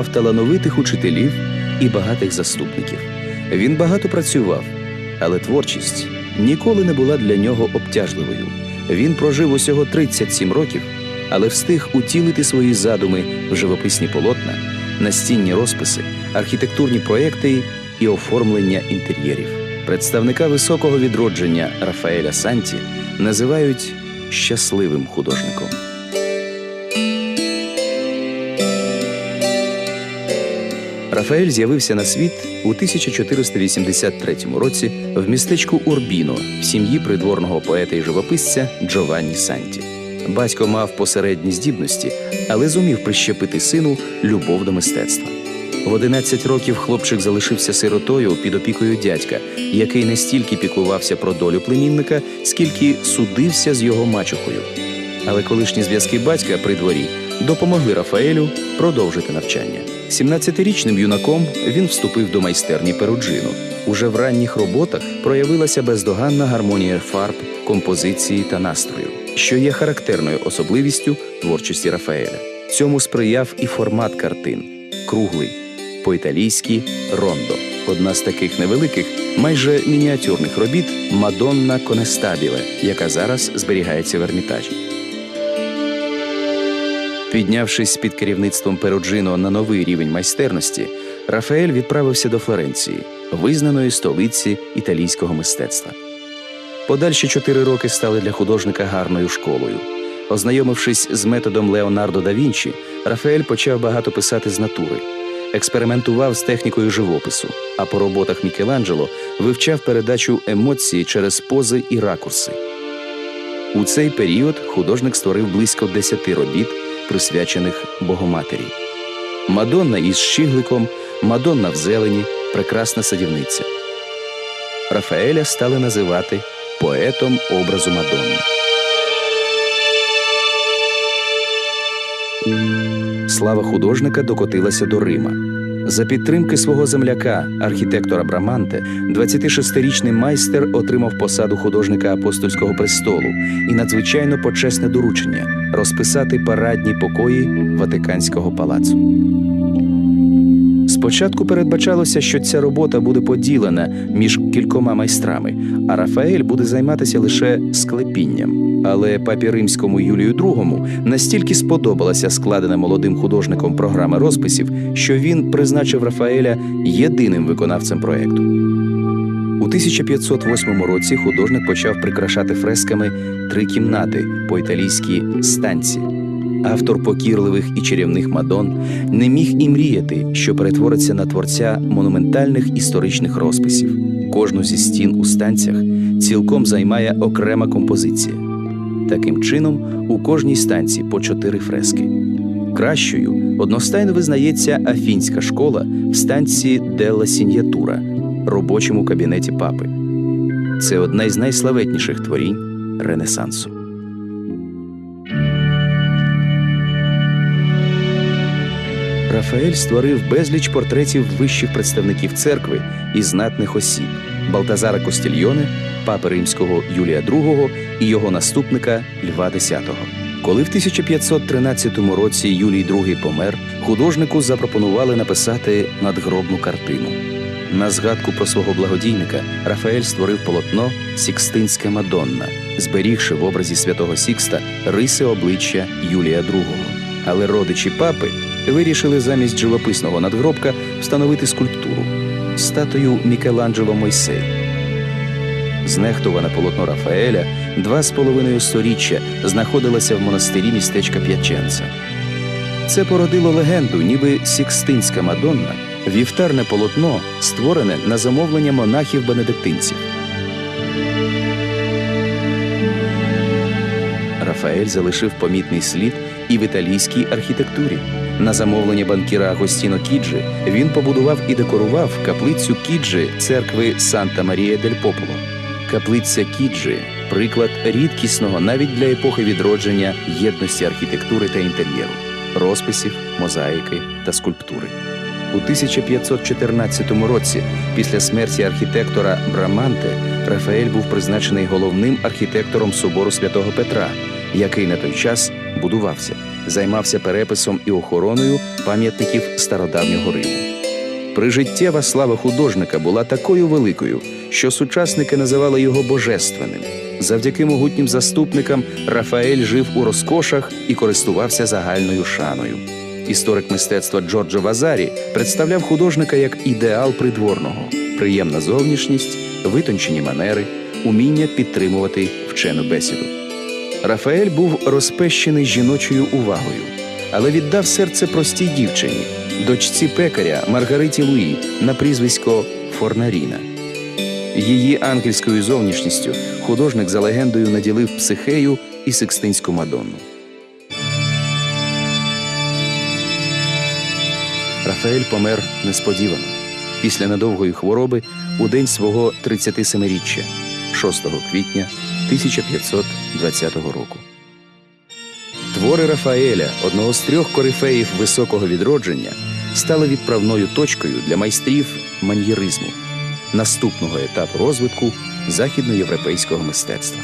мав талановитих учителів і багатих заступників. Він багато працював, але творчість ніколи не була для нього обтяжливою. Він прожив усього 37 років, але встиг утілити свої задуми в живописні полотна, настінні розписи, архітектурні проекти і оформлення інтер'єрів. Представника високого відродження Рафаеля Санті називають щасливим художником. Рафаель з'явився на світ у 1483 році в містечку Урбіно в сім'ї придворного поета і живописця Джованні Санті. Батько мав посередні здібності, але зумів прищепити сину любов до мистецтва. В 11 років хлопчик залишився сиротою під опікою дядька, який не стільки піклувався про долю племінника, скільки судився з його мачухою. Але колишні зв'язки батька при дворі допомогли Рафаелю продовжити навчання. 17-річним юнаком він вступив до майстерні Перуджино. Уже в ранніх роботах проявилася бездоганна гармонія фарб, композиції та настрою, що є характерною особливістю творчості Рафаеля. Цьому сприяв і формат картин круглий, по-італійськи рондо. Одна з таких невеликих, майже мініатюрних робіт Мадонна Конестабіле, яка зараз зберігається в Ермітажі. Піднявшись під керівництвом Перуджино на новий рівень майстерності, Рафаель відправився до Флоренції, визнаної столиці італійського мистецтва. Подальші чотири роки стали для художника гарною школою. Ознайомившись з методом Леонардо да Вінчі, Рафаель почав багато писати з натури, експериментував з технікою живопису, а по роботах Мікеланджело вивчав передачу емоцій через пози і ракурси. У цей період художник створив близько десяти робіт, присвячених Богоматері. Мадонна із щигликом, Мадонна в зелені, прекрасна садівниця. Рафаеля стали називати поетом образу Мадонни. Слава художника докотилася до Рима. За підтримки свого земляка, архітектора Браманте, 26-річний майстер отримав посаду художника апостольського престолу і надзвичайно почесне доручення розписати парадні покої Ватиканського палацу. Спочатку передбачалося, що ця робота буде поділена між кількома майстрами, а Рафаель буде займатися лише склепінням. Але папі римському Юлію II настільки сподобалася складена молодим художником програма розписів, що він призначив Рафаеля єдиним виконавцем проекту. У 1508 році художник почав прикрашати фресками три кімнати по італійській станці. Автор покірливих і чарівних мадон не міг і мріяти, що перетвориться на творця монументальних історичних розписів. Кожну зі стін у станціях цілком займає окрема композиція. Таким чином, у кожній станції по чотири фрески. Кращою одностайно визнається афінська школа в станції Делла Сіньятура, робочому кабінеті папи. Це одне з найславетніших творінь Ренесансу. Рафаель створив безліч портретів вищих представників церкви і знатних осіб Балтазара Костільйоне, папи римського Юлія II і його наступника Льва X. Коли в 1513 році Юлій II помер, художнику запропонували написати надгробну картину. На згадку про свого благодійника Рафаель створив полотно Сікстинська Мадонна, зберігши в образі святого Сікста риси обличчя Юлія II. Але родичі папи вирішили замість живописного надгробка встановити скульптуру статую Мікеланджело Мойсей. Знехтуване полотно Рафаеля два з половиною сторіччя знаходилося в монастирі містечка П'яченца. Це породило легенду, ніби Сікстинська Мадонна вівтарне полотно, створене на замовлення монахів-бенедиктинців. Рафаель залишив помітний слід і в італійській архітектурі. На замовлення банкіра Агостіно Кіджі він побудував і декорував каплицю Кіджі церкви Санта Марія дель Пополо. Каплиця Кіджі приклад рідкісного навіть для епохи відродження єдності архітектури та інтер'єру, розписів, мозаїки та скульптури. У 1514 році, після смерті архітектора Браманте, Рафаель був призначений головним архітектором собору святого Петра, який на той час будувався, займався переписом і охороною пам'ятників стародавнього Риму. Прижиттєва слава художника була такою великою, що сучасники називали його божественним. Завдяки могутнім заступникам Рафаель жив у розкошах і користувався загальною шаною. Історик мистецтва Джорджо Вазарі представляв художника як ідеал придворного, приємна зовнішність, витончені манери, уміння підтримувати вчену бесіду. Рафаель був розпещений жіночою увагою, але віддав серце простій дівчині, дочці пекаря Маргариті Луї на прізвисько Форнаріна. Її ангельською зовнішністю художник за легендою наділив психею і Сикстинську Мадонну. Рафаель помер несподівано після недовгої хвороби у день свого 37-річчя, 6 квітня 1520 року. Твори Рафаеля, одного з трьох корифеїв високого відродження, стали відправною точкою для майстрів маньєризму, наступного етапу розвитку західноєвропейського мистецтва.